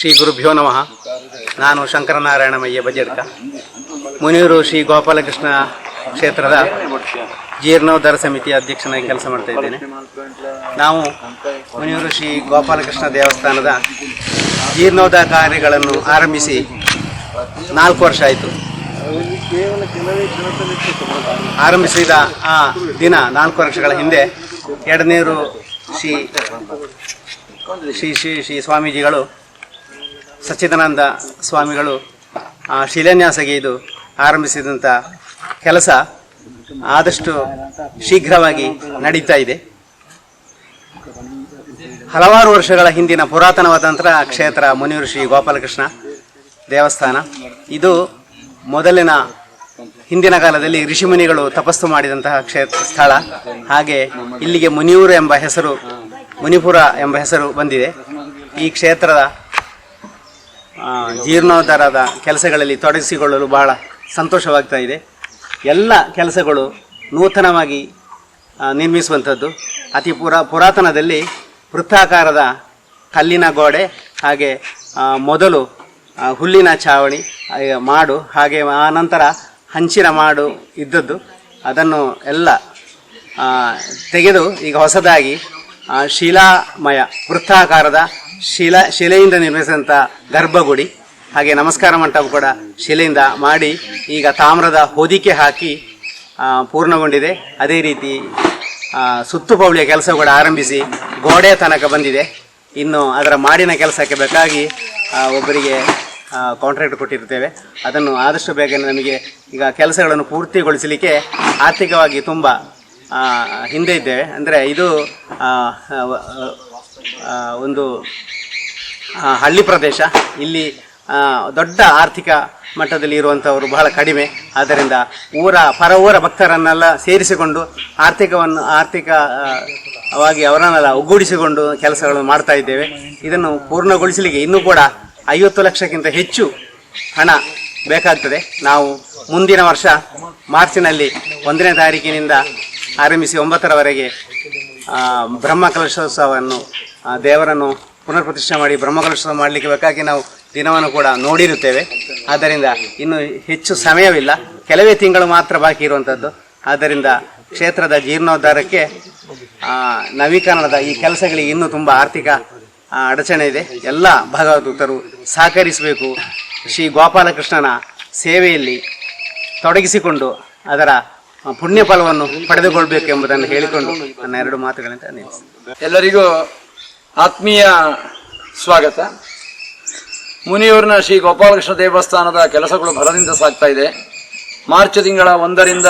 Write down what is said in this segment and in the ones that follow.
ಶ್ರೀ ಗುರುಭ್ಯೋ ನಮಃ. ನಾನು ಶಂಕರನಾರಾಯಣಮಯ್ಯ ಬಜೆಡ್ಕ ಮುನಿಯೂರು ಶ್ರೀ ಗೋಪಾಲಕೃಷ್ಣ ಕ್ಷೇತ್ರದ ಜೀರ್ಣೋದ್ಧಾರ ಸಮಿತಿ ಅಧ್ಯಕ್ಷನಾಗಿ ಕೆಲಸ ಮಾಡ್ತಾ ಇದ್ದೇನೆ. ನಾವು ಮುನಿಯೂರು ಶ್ರೀ ಗೋಪಾಲಕೃಷ್ಣ ದೇವಸ್ಥಾನದ ಜೀರ್ಣೋದ್ಧಾರ ಕಾರ್ಯಗಳನ್ನು ಆರಂಭಿಸಿ ನಾಲ್ಕು ವರ್ಷ ಆಯಿತು. ಆರಂಭಿಸಿದ ಆ ದಿನ ನಾಲ್ಕು ವರ್ಷಗಳ ಹಿಂದೆ ಎರಡನೇರು ಶ್ರೀ ಶ್ರೀ ಶ್ರೀ ಶ್ರೀ ಸ್ವಾಮೀಜಿಗಳು ಸಚ್ಚಿದಾನಂದ ಸ್ವಾಮಿಗಳು ಆ, ಶಿಲಾನ್ಯಾಸಗೈದು ಆರಂಭಿಸಿದಂಥ ಕೆಲಸ ಆದಷ್ಟು ಶೀಘ್ರವಾಗಿ ನಡೀತಾ ಇದೆ. ಹಲವಾರು ವರ್ಷಗಳ ಹಿಂದಿನ ಪುರಾತನವಾದಂಥ ಕ್ಷೇತ್ರ ಮುನಿಯೂರು ಶ್ರೀ ಗೋಪಾಲಕೃಷ್ಣ ದೇವಸ್ಥಾನ. ಇದು ಮೊದಲಿನ ಹಿಂದಿನ ಕಾಲದಲ್ಲಿ ಋಷಿಮುನಿಗಳು ತಪಸ್ಸು ಮಾಡಿದಂತಹ ಕ್ಷೇತ್ರ ಸ್ಥಳ. ಹಾಗೆ ಇಲ್ಲಿಗೆ ಮುನಿಯೂರು ಎಂಬ ಹೆಸರು ಮುನಿಪುರ ಎಂಬ ಹೆಸರು ಬಂದಿದೆ. ಈ ಕ್ಷೇತ್ರದ ಜೀರ್ಣೋದ್ಧಾರದ ಕೆಲಸಗಳಲ್ಲಿ ತೊಡಗಿಸಿಕೊಳ್ಳಲು ಬಹಳ ಸಂತೋಷವಾಗ್ತಾ ಇದೆ. ಎಲ್ಲ ಕೆಲಸಗಳು ನೂತನವಾಗಿ ನಿರ್ಮಿಸುವಂಥದ್ದು. ಅತಿ ಪುರಾ, ಪುರಾತನದಲ್ಲಿ ವೃತ್ತಾಕಾರದ ಕಲ್ಲಿನ ಗೋಡೆ, ಹಾಗೆ ಮೊದಲು ಹುಲ್ಲಿನ ಚಾವಣಿ ಮಾಡು, ಹಾಗೆ ಆ ನಂತರ ಹಂಚಿನ ಮಾಡು ಇದ್ದದ್ದು. ಅದನ್ನು ಎಲ್ಲ ತೆಗೆದು ಈಗ ಹೊಸದಾಗಿ ಶಿಲಾಮಯ ವೃತ್ತಾಕಾರದ ಶಿಲಾ, ಶಿಲೆಯಿಂದ ನಿರ್ಮಿಸಿದಂಥ ಗರ್ಭಗುಡಿ. ಹಾಗೆ ನಮಸ್ಕಾರ ಮಂಟಪ ಕೂಡ ಶಿಲೆಯಿಂದ ಮಾಡಿ ಈಗ ತಾಮ್ರದ ಹೊದಿಕೆ ಹಾಕಿ ಪೂರ್ಣಗೊಂಡಿದೆ. ಅದೇ ರೀತಿ ಸುತ್ತು ಸುತ್ತುಪೌಳಿಯ ಕೆಲಸ ಕೂಡ ಆರಂಭಿಸಿ ಗೋಡೆ ತನಕ ಬಂದಿದೆ. ಇನ್ನು ಅದರ ಮಾಡಿನ ಕೆಲಸಕ್ಕೆ ಬೇಕಾಗಿ ಒಬ್ಬರಿಗೆ ಕಾಂಟ್ರಾಕ್ಟ್ ಕೊಟ್ಟಿರ್ತೇವೆ ಅದನ್ನು ಆದಷ್ಟು ಬೇಗ ನಮಗೆ ಈಗ ಕೆಲಸಗಳನ್ನು ಪೂರ್ತಿಗೊಳಿಸಲಿಕ್ಕೆ ಆರ್ಥಿಕವಾಗಿ ತುಂಬ ಹಿಂದೆ ಇದ್ದೇವೆ. ಅಂದರೆ ಇದು ಒಂದು ಹಳ್ಳಿ ಪ್ರದೇಶ. ಇಲ್ಲಿ ದೊಡ್ಡ ಆರ್ಥಿಕ ಮಟ್ಟದಲ್ಲಿ ಇರುವಂಥವರು ಬಹಳ ಕಡಿಮೆ. ಆದ್ದರಿಂದ ಊರ, ಪರ ಊರ ಭಕ್ತರನ್ನೆಲ್ಲ ಸೇರಿಸಿಕೊಂಡು ಆರ್ಥಿಕವನ್ನು ಆರ್ಥಿಕವಾಗಿ ಅವರನ್ನೆಲ್ಲ ಒಗ್ಗೂಡಿಸಿಕೊಂಡು ಕೆಲಸಗಳನ್ನು ಮಾಡ್ತಾ ಇದ್ದೇವೆ. ಇದನ್ನು ಪೂರ್ಣಗೊಳಿಸಲಿಕ್ಕೆ ಇನ್ನೂ ಕೂಡ ಐವತ್ತು ಲಕ್ಷಕ್ಕಿಂತ ಹೆಚ್ಚು ಹಣ ಬೇಕಾಗ್ತದೆ. ನಾವು ಮುಂದಿನ ವರ್ಷ ಮಾರ್ಚಿನಲ್ಲಿ ಒಂದನೇ ತಾರೀಕಿನಿಂದ ಆರಂಭಿಸಿ ಒಂಬತ್ತರವರೆಗೆ ಬ್ರಹ್ಮ ಕಲಶೋತ್ಸವವನ್ನು ಆ, ದೇವರನ್ನು ಪುನರ್ ಪ್ರತಿಷ್ಠೆ ಮಾಡಿ ಬ್ರಹ್ಮಕಲಶ ಮಾಡಲಿಕ್ಕೆ ಬೇಕಾಗಿ ನಾವು ದಿನವನ್ನು ಕೂಡ ನೋಡಿರುತ್ತೇವೆ. ಆದ್ದರಿಂದ ಇನ್ನು ಹೆಚ್ಚು ಸಮಯವಿಲ್ಲ. ಕೆಲವೇ ತಿಂಗಳು ಮಾತ್ರ ಬಾಕಿ ಇರುವಂಥದ್ದು ಆದ್ದರಿಂದ ಕ್ಷೇತ್ರದ ಜೀರ್ಣೋದ್ಧಾರಕ್ಕೆ ನವೀಕರಣದ ಈ ಕೆಲಸಗಳಿಗೆ ಇನ್ನೂ ತುಂಬ ಆರ್ಥಿಕ ಅಡಚಣೆ ಇದೆ. ಎಲ್ಲ ಭಗವದ್ಭಕ್ತರು ಸಹಕರಿಸಬೇಕು. ಶ್ರೀ ಗೋಪಾಲಕೃಷ್ಣನ ಸೇವೆಯಲ್ಲಿ ತೊಡಗಿಸಿಕೊಂಡು ಅದರ ಪುಣ್ಯ ಫಲವನ್ನು ಪಡೆದುಕೊಳ್ಬೇಕು ಎಂಬುದನ್ನು ಹೇಳಿಕೊಂಡು ನನ್ನ ಎರಡು ಮಾತುಗಳಿಂದ. ಎಲ್ಲರಿಗೂ ಆತ್ಮೀಯ ಸ್ವಾಗತ. ಮುನಿಯೂರಿನ ಶ್ರೀ ಗೋಪಾಲಕೃಷ್ಣ ದೇವಸ್ಥಾನದ ಕೆಲಸಗಳು ಭರದಿಂದ ಸಾಗ್ತಾ ಇದೆ. ಮಾರ್ಚ್ ತಿಂಗಳ ಒಂದರಿಂದ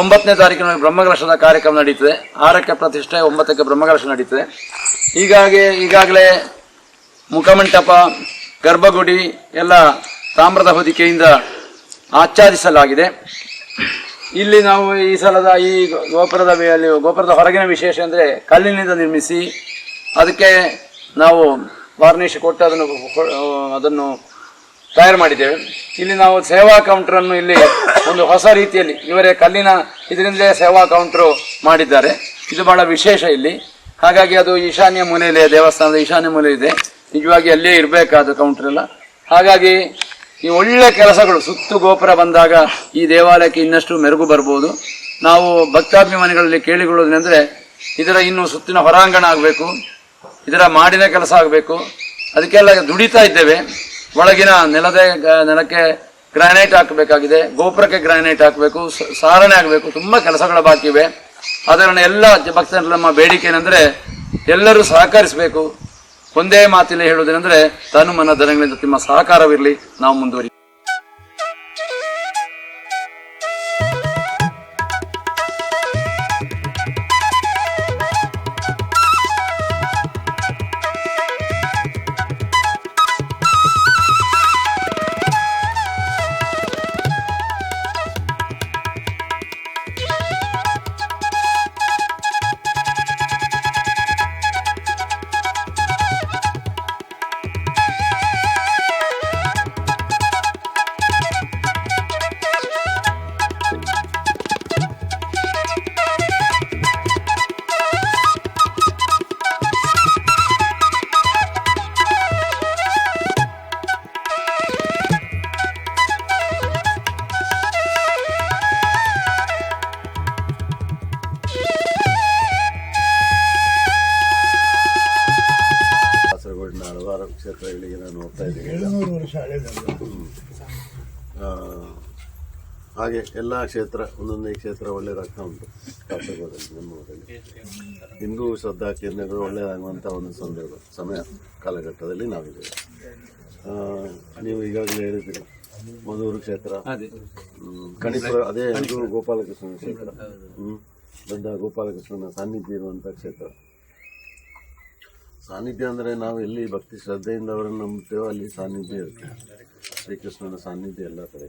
ಒಂಬತ್ತನೇ ತಾರೀಕಿನ ಬ್ರಹ್ಮಕಲಶದ ಕಾರ್ಯಕ್ರಮ ನಡೀತದೆ. ಆರಕ್ಕೆ ಪ್ರತಿಷ್ಠೆ, ಒಂಬತ್ತಕ್ಕೆ ಬ್ರಹ್ಮಕಲಶ ನಡೀತದೆ. ಹೀಗಾಗಿ ಈಗಾಗಲೇ ಮುಖಮಂಟಪ, ಗರ್ಭಗುಡಿ ಎಲ್ಲ ತಾಮ್ರದ ಹೊದಿಕೆಯಿಂದ ಆಚ್ಛಾದಿಸಲಾಗಿದೆ. ಇಲ್ಲಿ ನಾವು ಈ ಸಲದ ಈ ಗೋಪುರದ ಗೋಪುರದ ಹೊರಗಿನ ವಿಶೇಷ ಅಂದರೆ ಕಲ್ಲಿನಿಂದ ನಿರ್ಮಿಸಿ ಅದಕ್ಕೆ ನಾವು ವಾರ್ನಿಷ್ ಕೊಟ್ಟು ಅದನ್ನು ಅದನ್ನು ತಯಾರು ಮಾಡಿದ್ದೇವೆ. ಇಲ್ಲಿ ನಾವು ಸೇವಾ ಕೌಂಟ್ರನ್ನು ಇಲ್ಲಿ ಒಂದು ಹೊಸ ರೀತಿಯಲ್ಲಿ ಇವರೇ ಕಲ್ಲಿನ ಇದರಿಂದಲೇ ಸೇವಾ ಕೌಂಟ್ರು ಮಾಡಿದ್ದಾರೆ. ಇದು ಬಹಳ ವಿಶೇಷ ಇಲ್ಲಿ. ಹಾಗಾಗಿ ಅದು ಈಶಾನ್ಯ ಮೂಲೆಯಲ್ಲಿ, ದೇವಸ್ಥಾನದ ಈಶಾನ್ಯ ಮೂಲೆ ಇದೆ. ನಿಜವಾಗಿ ಅಲ್ಲೇ ಇರಬೇಕಾದ ಕೌಂಟರ್ ಎಲ್ಲ. ಹಾಗಾಗಿ ಈ ಒಳ್ಳೆ ಕೆಲಸಗಳು, ಸುತ್ತು ಗೋಪುರ ಬಂದಾಗ ಈ ದೇವಾಲಯಕ್ಕೆ ಇನ್ನಷ್ಟು ಮೆರುಗು ಬರ್ಬೋದು. ನಾವು ಭಕ್ತಾಭಿಮಾನಿಗಳಲ್ಲಿ ಕೇಳಿಕೊಳ್ಳೋದೇನೆಂದ್ರೆ, ಇದರ ಇನ್ನು ಸುತ್ತಿನ ಹೊರಾಂಗಣ ಆಗಬೇಕು. ಇದರ ಮಾಡಿನ ಕೆಲಸ ಆಗಬೇಕು. ಅದಕ್ಕೆಲ್ಲ ದುಡಿತಾ ಇದ್ದೇವೆ. ಒಳಗಿನ ನೆಲದ ನೆಲಕ್ಕೆ ಗ್ರಾನೈಟ್ ಹಾಕಬೇಕಾಗಿದೆ. ಗೋಪುರಕ್ಕೆ ಗ್ರಾನೈಟ್ ಹಾಕಬೇಕು. ಸಾರಣೆ ಆಗಬೇಕು. ತುಂಬ ಕೆಲಸಗಳ ಬಾಕಿ ಇವೆ. ಅದನ್ನು ಎಲ್ಲ ಭಕ್ತರ ನಮ್ಮ ಬೇಡಿಕೆ ಏನಂದರೆ ಎಲ್ಲರೂ ಸಹಕರಿಸಬೇಕು. ಒಂದೇ ಮಾತಿನ ಹೇಳುವುದೇನೆಂದರೆ, ತನು ಮನ ಧನಗಳಿಂದ ನಿಮ್ಮ ಸಹಕಾರವಿರಲಿ. ನಾವು ಮುಂದುವರಿ ಕ್ಷೇತ್ರಗಳಿಗೆ ನಾನು ಹೋಗ್ತಾ ಇದ್ದೀನಿ ವರ್ಷ ಹಾಗೆ ಎಲ್ಲ ಕ್ಷೇತ್ರ ಒಂದೊಂದೇ ಕ್ಷೇತ್ರ ಒಳ್ಳೇದಾಗ್ತಾ ಉಂಟು. ಕಾಸರಗೋಡಲ್ಲಿ ನಮ್ಮ ಊರಲ್ಲಿ. ಹಿಂದೂ ಶ್ರದ್ಧಾ ಕೇಂದ್ರಗಳು ಒಳ್ಳೆಯದಾಗುವಂಥ ಒಂದು ಸಂದರ್ಭ ಸಮಯ ಕಾಲಘಟ್ಟದಲ್ಲಿ ನಾವಿದ್ದೇವೆ. ಆ, ನೀವು ಈಗಾಗಲೇ ಹೇಳಿದ್ದೀರಿ ಮಧೂರು ಕ್ಷೇತ್ರ. ಕಣಿಪುರ ಅದೇ ಹಿಂದೂ ಗೋಪಾಲಕೃಷ್ಣನ ಕ್ಷೇತ್ರ. ಹ್ಮ್ ದೊಡ್ಡ ಗೋಪಾಲಕೃಷ್ಣನ ಸಾನ್ನಿಧ್ಯ ಇರುವಂಥ ಕ್ಷೇತ್ರ. ಸಾನ್ನಿಧ್ಯ ಅಂದರೆ ನಾವು ಎಲ್ಲಿ ಭಕ್ತಿ ಶ್ರದ್ಧೆಯಿಂದ ಅವರನ್ನು ನಂಬುತ್ತೇವೋ ಅಲ್ಲಿ ಸಾನ್ನಿಧ್ಯ ಇರುತ್ತೆ ಶ್ರೀಕೃಷ್ಣನ ಸಾನ್ನಿಧ್ಯ ಎಲ್ಲ ಕಡೆ.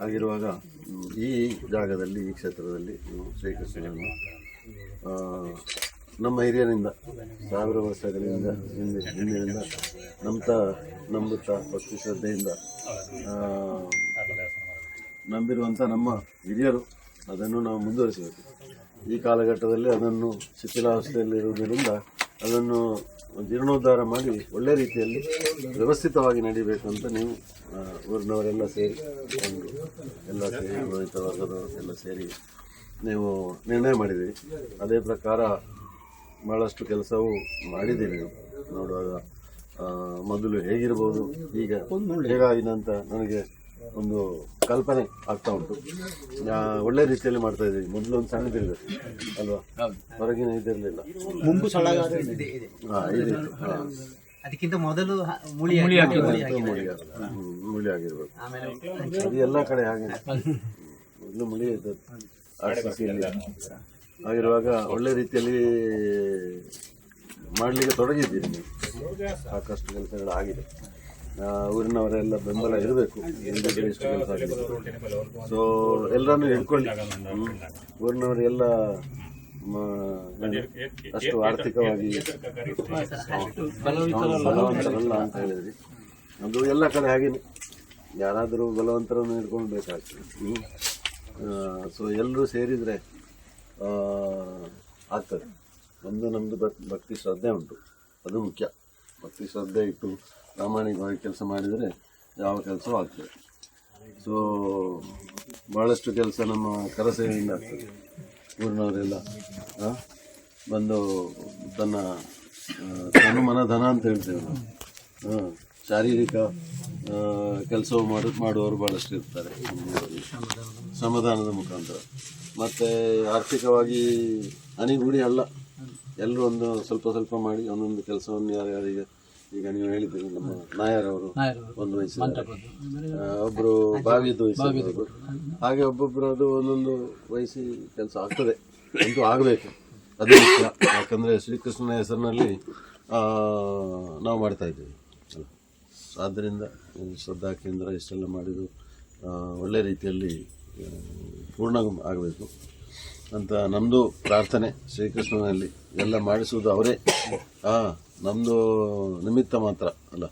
ಹಾಗಿರುವಾಗ ಈ ಜಾಗದಲ್ಲಿ, ಈ ಕ್ಷೇತ್ರದಲ್ಲಿ ಶ್ರೀಕೃಷ್ಣನನ್ನು ನಮ್ಮ ಹಿರಿಯರಿಂದ, ಸಾವಿರ ವರ್ಷಗಳಿಂದ ಹಿಂದೆ, ಹಿಂದಿನಿಂದ ನಂಬ್ತಾ, ನಂಬುತ್ತಾ, ಭಕ್ತಿ ಶ್ರದ್ಧೆಯಿಂದ ನಂಬಿರುವಂಥ ನಮ್ಮ ಹಿರಿಯರು ಅದನ್ನು ನಾವು ಮುಂದುವರಿಸಬೇಕು ಈ ಕಾಲಘಟ್ಟದಲ್ಲಿ ಅದನ್ನು ಶಿಥಿಲಾವಸ್ಥೆಯಲ್ಲಿರುವುದರಿಂದ ಅದನ್ನು ಜೀರ್ಣೋದ್ಧಾರ ಮಾಡಿ ಒಳ್ಳೆ ರೀತಿಯಲ್ಲಿ ವ್ಯವಸ್ಥಿತವಾಗಿ ನಡೀಬೇಕು ಅಂತ ನೀವು ಊರಿನವರೆಲ್ಲ ಸೇರಿ ಒಂದು ಎಲ್ಲ ಸೇರಿ ರೋಹಿತ ವರ್ಗದವರು ಎಲ್ಲ ಸೇರಿ ನೀವು ನಿರ್ಣಯ ಮಾಡಿದ್ದೀರಿ. ಅದೇ ಪ್ರಕಾರ ಭಾಳಷ್ಟು ಕೆಲಸವು ಮಾಡಿದ್ದೀರಿ ನೋಡುವಾಗ ಮೊದಲು ಹೇಗಿರ್ಬೋದು, ಈಗ ಹೇಗಾಗಿದೆ ಅಂತ ನನಗೆ ಒಂದು ಕಲ್ಪನೆ ಆಗ್ತಾ ಉಂಟು. ಒಳ್ಳೆ ರೀತಿಯಲ್ಲಿ ಮಾಡ್ತಾ ಇದ್ದೀವಿ ಮೊದಲು ಒಂದು ಸಣ್ಣದಿರಬೇಕು. ಅಲ್ವಾ? ಹೊರಗಿನ ಇದಿರಲಿಲ್ಲ. ಮುಂಬು ಅದಕ್ಕಿಂತ ಮೊದಲು ಮುಳಿ ಮೂಲಿ ಆಗಿರ್ಬೇಕು ಆಮೇಲೆ ಅದು ಎಲ್ಲ ಕಡೆ ಹಾಗೆ. ಮೊದಲು ಮುಳಿ ಇದ್ದದ್ದು ಆಗಿರುವಾಗ ಒಳ್ಳೆ ರೀತಿಯಲ್ಲಿ ಮಾಡಲಿಕ್ಕೆ ತೊಡಗಿದ್ದೀನಿ ನೀವು. ಸಾಕಷ್ಟು ಕೆಲಸಗಳು ಆಗಿದೆ. ಊರಿನವರೆಲ್ಲ ಬೆಂಬಲ ಇರಬೇಕು. ಸೊ ಎಲ್ಲರನ್ನು ಹಿಡ್ಕೊಳ್ಳಿ ಊರಿನವರೆಲ್ಲ ಅಷ್ಟು ಆರ್ಥಿಕವಾಗಿ ಬಲವಂತರಲ್ಲ ಅಂತ ಹೇಳಿದ್ರಿ. ಅದು ಎಲ್ಲ ಕಡೆ ಹಾಗೇನೆ. ಯಾರಾದರೂ ಬಲವಂತರನ್ನು ಹಿಡ್ಕೊಂಡು ಬೇಕಾಗ್ತದೆ. ಸೊ ಎಲ್ಲರೂ ಸೇರಿದರೆ ಆಗ್ತದೆ. ಒಂದು ನಮ್ಮದು ಭಕ್ತಿ ಶ್ರದ್ಧೆ ಉಂಟು. ಅದು ಮುಖ್ಯ. ಭಕ್ತಿ ಶ್ರದ್ಧೆ ಇಟ್ಟು ಪ್ರಾಮಾಣಿಕವಾಗಿ ಕೆಲಸ ಮಾಡಿದರೆ ಯಾವ ಕೆಲಸವೂ ಆಗ್ತದೆ ಸೊ ಭಾಳಷ್ಟು ಕೆಲಸ ನಮ್ಮ ಕರಸೇವೆಯಿಂದ ಆಗ್ತದೆ. ಊರಿನವರೆಲ್ಲ ಬಂದು ತನ್ನ ಆ, ತನು ಮನ ಧನ ಅಂತ ಹೇಳ್ತೇವೆ ನಾವು. ಶಾರೀರಿಕ ಕೆಲಸವು ಮಾಡ ಮಾಡುವವರು ಭಾಳಷ್ಟು ಇರ್ತಾರೆ. ಸಮಾಧಾನದ ಮುಖಾಂತರ. ಮತ್ತು ಆರ್ಥಿಕವಾಗಿ ಹನಿಗೂಡಿ ಅಲ್ಲ. ಎಲ್ಲರೂ ಒಂದು ಸ್ವಲ್ಪ ಸ್ವಲ್ಪ ಮಾಡಿ ಒಂದೊಂದು ಕೆಲಸವನ್ನು ಯಾರ್ಯಾರಿಗೆ ಈಗ ನೀವು ಹೇಳಿದ್ದೀರಿ ನಮ್ಮ ನಾಯರವರು ಒಂದು ವಯಸ್ಸು ಒಬ್ಬರು ಒಬ್ರು ಬಾವಿದು ವಹಿಸಿದ್ರು ಹಾಗೆ ಒಬ್ಬೊಬ್ಬರು ಅದು ಒಂದೊಂದು ವಯಸ್ಸಿ ಕೆಲಸ ಆಗ್ತದೆ ಅಂತೂ ಆಗಬೇಕು. ಅದೇ ಮುಖ್ಯ. ಯಾಕಂದರೆ ಶ್ರೀಕೃಷ್ಣನ ಹೆಸರಿನಲ್ಲಿ ನಾವು ಮಾಡ್ತಾ ಇದ್ದೀವಿ. ಆದ್ದರಿಂದ ಶ್ರದ್ಧಾ ಕೇಂದ್ರ ಇಷ್ಟೆಲ್ಲ ಮಾಡಿದ್ದು ಒಳ್ಳೆ ರೀತಿಯಲ್ಲಿ ಪೂರ್ಣ ಆಗಬೇಕು ಅಂತ ನಮ್ಮದು ಪ್ರಾರ್ಥನೆ ಶ್ರೀಕೃಷ್ಣನಲ್ಲಿ ಎಲ್ಲ ಮಾಡಿಸುವುದು ಅವರೇ. ಹಾಂ ನಮ್ಮದು ನಿಮಿತ್ತ ಮಾತ್ರ ಅಲ್ಲ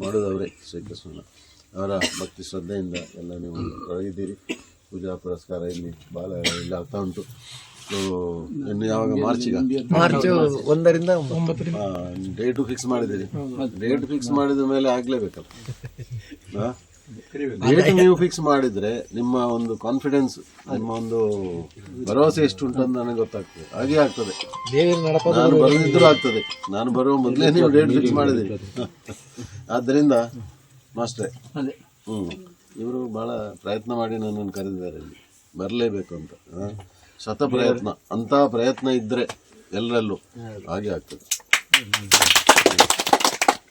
ಮಾಡೋದವ್ರೆ ಶ್ರೀಕೃಷ್ಣನ. ಅವರ ಭಕ್ತಿ ಶ್ರದ್ಧೆಯಿಂದ ಎಲ್ಲ ನೀವು ಕರೆದಿದ್ದೀರಿ. ಪೂಜಾ ಪುರಸ್ಕಾರ ಇಲ್ಲಿ ಬಾಲ ಇಲ್ಲಿ ಆಗ್ತಾ ಉಂಟು. ಸೊ ಇನ್ನು ಯಾವಾಗ? ಮಾರ್ಚಿಗ ಮಾರ್ಚ್ ಒಂದರಿಂದ ಡೇಟು ಫಿಕ್ಸ್ ಮಾಡಿದ್ದೀರಿ. ಡೇಟ್ ಫಿಕ್ಸ್ ಮಾಡಿದ ಮೇಲೆ ಆಗ್ಲೇಬೇಕಲ್ಲ. ಡೇಟ್ ನೀವು ಫಿಕ್ಸ್ ಮಾಡಿದ್ರೆ ನಿಮ್ಮ ಒಂದು ಕಾನ್ಫಿಡೆನ್ಸ್ ನಿಮ್ಮ ಒಂದು ಭರವಸೆ ಎಷ್ಟು ಉಂಟು ಅಂತ ನನಗೆ ಗೊತ್ತಾಗ್ತದೆ. ಹಾಗೆ ಆಗ್ತದೆ. ನಾನು ಬರೋದಿದ್ರು ಆಗ್ತದೆ ನಾನು ಬರುವ ಮೊದಲೇ ನೀವು ಡೇಟ್ ಫಿಕ್ಸ್ ಮಾಡಿದ್ದೀರಿ. ಆದ್ದರಿಂದ ಮಾಸ್ಟ್ರೆ ಅದೇ. ಹ್ಞೂ ಇವರು ಭಾಳ ಪ್ರಯತ್ನ ಮಾಡಿ ನನ್ನನ್ನು ಕರೆದಿದ್ದಾರೆ ಇಲ್ಲಿ. ಬರಲೇಬೇಕು ಅಂತ. ಸತ ಶತ ಪ್ರಯತ್ನ. ಅಂಥ ಪ್ರಯತ್ನ ಇದ್ದರೆ ಎಲ್ಲರಲ್ಲೂ ಹಾಗೆ ಆಗ್ತದೆ.